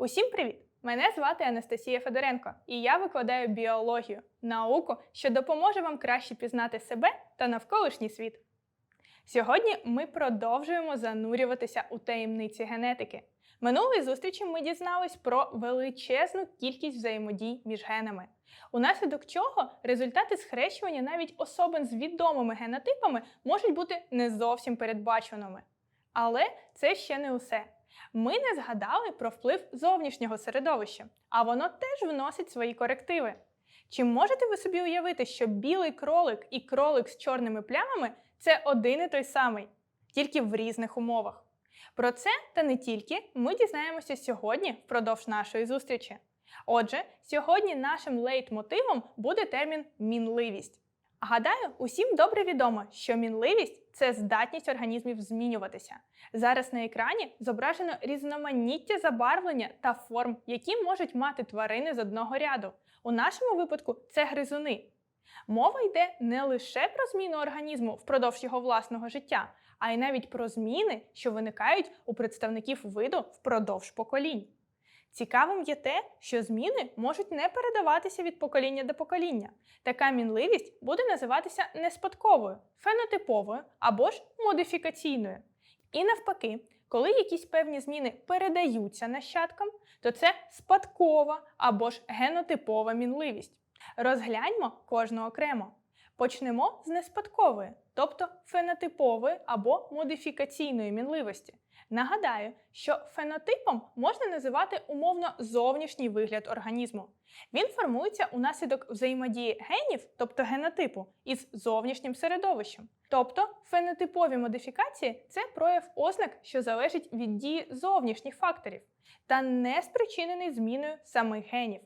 Усім привіт! Мене звати Анастасія Федоренко, і я викладаю біологію, науку, що допоможе вам краще пізнати себе та навколишній світ. Сьогодні ми продовжуємо занурюватися у таємниці генетики. Минулої зустрічі ми дізнались про величезну кількість взаємодій між генами, унаслідок чого результати схрещування навіть особин з відомими генотипами можуть бути не зовсім передбаченими. Але це ще не усе. Ми не згадали про вплив зовнішнього середовища, а воно теж вносить свої корективи. Чи можете ви собі уявити, що білий кролик і кролик з чорними плямами це один і той самий, тільки в різних умовах? Про це та не тільки ми дізнаємося сьогодні впродовж нашої зустрічі. Отже, сьогодні нашим лейтмотивом буде термін мінливість. Гадаю, усім добре відомо, що мінливість це здатність організмів змінюватися. Зараз на екрані зображено різноманіття забарвлення та форм, які можуть мати тварини з одного ряду. У нашому випадку це гризуни. Мова йде не лише про зміну організму впродовж його власного життя, а й навіть про зміни, що виникають у представників виду впродовж поколінь. Цікавим є те, що зміни можуть не передаватися від покоління до покоління. Така мінливість буде називатися неспадковою, фенотиповою або ж модифікаційною. І навпаки, коли якісь певні зміни передаються нащадкам, то це спадкова або ж генотипова мінливість. Розгляньмо кожну окремо. Почнемо з неспадкової, тобто фенотипової або модифікаційної мінливості. Нагадаю, що фенотипом можна називати умовно зовнішній вигляд організму. Він формується унаслідок взаємодії генів, тобто генотипу, із зовнішнім середовищем. Тобто фенотипові модифікації це прояв ознак, що залежить від дії зовнішніх факторів, та не спричинений зміною самих генів.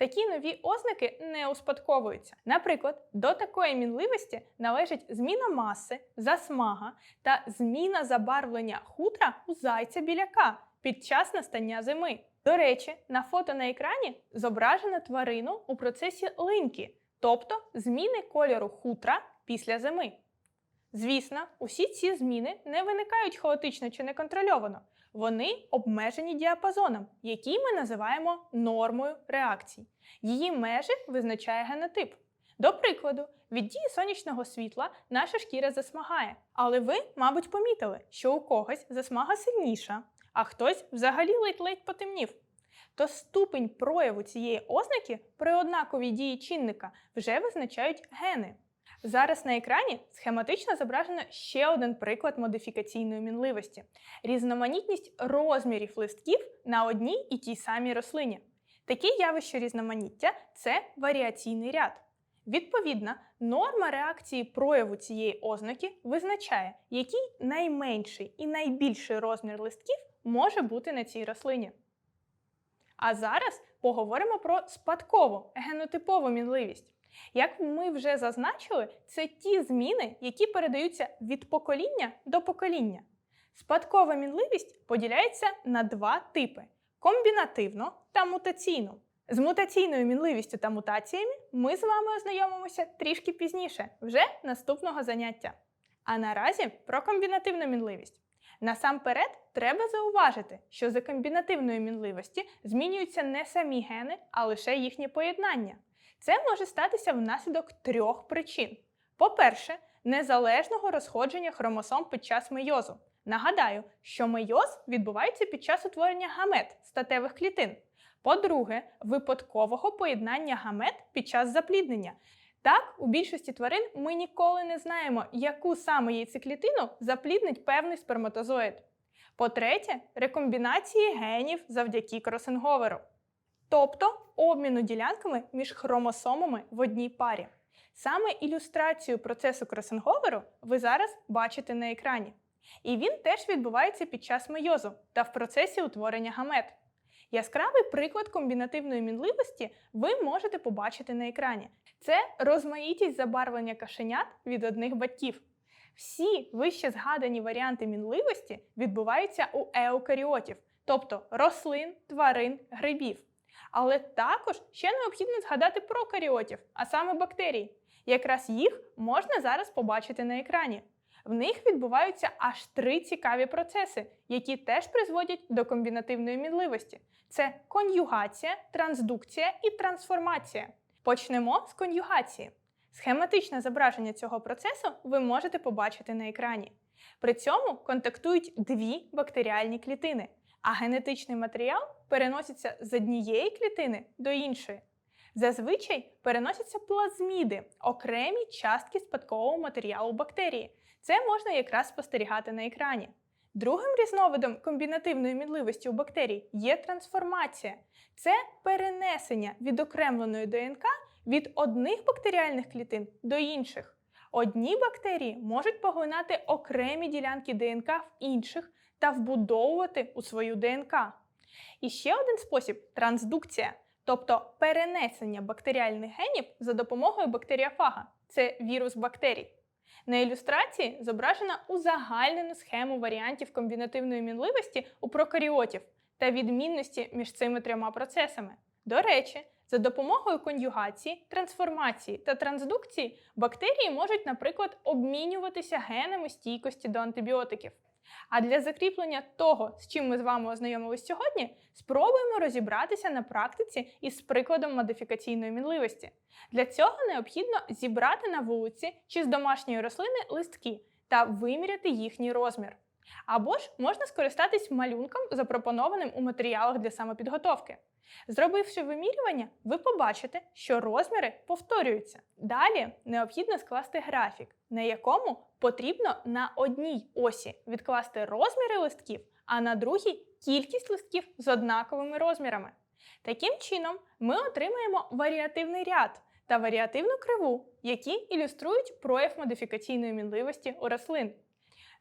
Такі нові ознаки не успадковуються. Наприклад, до такої мінливості належить зміна маси, засмага та зміна забарвлення хутра у зайця біляка під час настання зими. До речі, на фото на екрані зображено тварину у процесі линьки, тобто зміни кольору хутра після зими. Звісно, усі ці зміни не виникають хаотично чи неконтрольовано. Вони обмежені діапазоном, який ми називаємо нормою реакцій. Її межі визначає генотип. До прикладу, від дії сонячного світла наша шкіра засмагає, але ви, мабуть, помітили, що у когось засмага сильніша, а хтось взагалі ледь-ледь потемнів. То ступень прояву цієї ознаки при однаковій дії чинника вже визначають гени. Зараз на екрані схематично зображено ще один приклад модифікаційної мінливості різноманітність розмірів листків на одній і тій самій рослині. Таке явище різноманіття це варіаційний ряд. Відповідно, норма реакції прояву цієї ознаки визначає, який найменший і найбільший розмір листків може бути на цій рослині. А зараз поговоримо про спадкову генотипову мінливість. Як ми вже зазначили, це ті зміни, які передаються від покоління до покоління. Спадкова мінливість поділяється на два типи: комбінативну та мутаційну. З мутаційною мінливістю та мутаціями ми з вами ознайомимося трішки пізніше, вже наступного заняття. А наразі про комбінативну мінливість. Насамперед, треба зауважити, що за комбінативної мінливості змінюються не самі гени, а лише їхнє поєднання. Це може статися внаслідок трьох причин: по-перше, незалежного розходження хромосом під час мейозу. Нагадаю, що мейоз відбувається під час утворення гамет статевих клітин. По-друге, випадкового поєднання гамет під час запліднення. Так, у більшості тварин ми ніколи не знаємо, яку саме яйцеклітину запліднить певний сперматозоїд. По-третє, рекомбінації генів завдяки кросинговеру. Тобто обміну ділянками між хромосомами в одній парі. Саме ілюстрацію процесу кросинговеру ви зараз бачите на екрані. І він теж відбувається під час мейозу та в процесі утворення гамет. Яскравий приклад комбінативної мінливості ви можете побачити на екрані. Це розмаїтість забарвлення кашенят від одних батьків. Всі вище згадані варіанти мінливості відбуваються у еукаріотів, тобто рослин, тварин, грибів. Але також ще необхідно згадати про каріотів, а саме бактерій. Якраз їх можна зараз побачити на екрані. В них відбуваються аж три цікаві процеси, які теж призводять до комбінативної мінливості: це конюгація, трансдукція і трансформація. Почнемо з конюгації. Схематичне зображення цього процесу ви можете побачити на екрані. При цьому контактують дві бактеріальні клітини, а генетичний матеріал переноситься з однієї клітини до іншої. Зазвичай переносяться плазміди, окремі частки спадкового матеріалу бактерії. Це можна якраз спостерігати на екрані. Другим різновидом комбінативної мінливості у бактерій є трансформація. Це перенесення відокремленої ДНК від одних бактеріальних клітин до інших. Одні бактерії можуть поглинати окремі ділянки ДНК в інших та вбудовувати у свою ДНК. І ще один спосіб трансдукція, тобто перенесення бактеріальних генів за допомогою бактеріофага. Це вірус бактерій. На ілюстрації зображена узагальнену схему варіантів комбінативної мінливості у прокаріотів та відмінності між цими трьома процесами. До речі, за допомогою конюгації, трансформації та трансдукції бактерії можуть, наприклад, обмінюватися генами стійкості до антибіотиків. А для закріплення того, з чим ми з вами ознайомились сьогодні, спробуємо розібратися на практиці із прикладом модифікаційної мінливості. Для цього необхідно зібрати на вулиці чи з домашньої рослини листки та виміряти їхній розмір. Або ж можна скористатись малюнком, запропонованим у матеріалах для самопідготовки. Зробивши вимірювання, ви побачите, що розміри повторюються. Далі необхідно скласти графік, на якому потрібно на одній осі відкласти розміри листків, а на другій кількість листків з однаковими розмірами. Таким чином, ми отримаємо варіативний ряд та варіативну криву, які ілюструють прояв модифікаційної мінливості у рослин.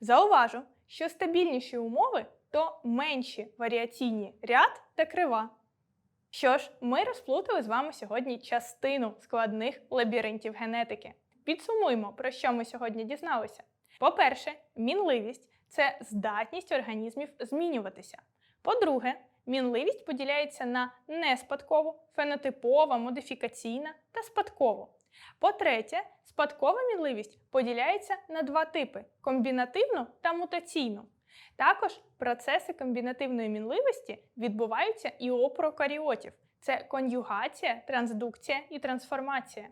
Зауважу, що стабільніші умови то менші варіаційні ряд та крива. Що ж, ми розплутали з вами сьогодні частину складних лабіринтів генетики. Підсумуємо, про що ми сьогодні дізналися. По-перше, мінливість це здатність організмів змінюватися. По-друге, мінливість поділяється на неспадкову, фенотипова, модифікаційна та спадкову. По-третє, спадкова мінливість поділяється на два типи: комбінативну та мутаційну. Також процеси комбінативної мінливості відбуваються і у прокаріотів. Це конюгація, трансдукція і трансформація.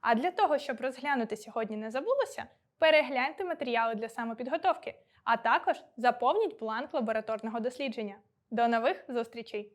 А для того, щоб розглянути сьогодні не забулося, перегляньте матеріали для самопідготовки, а також заповніть бланк лабораторного дослідження. До нових зустрічей!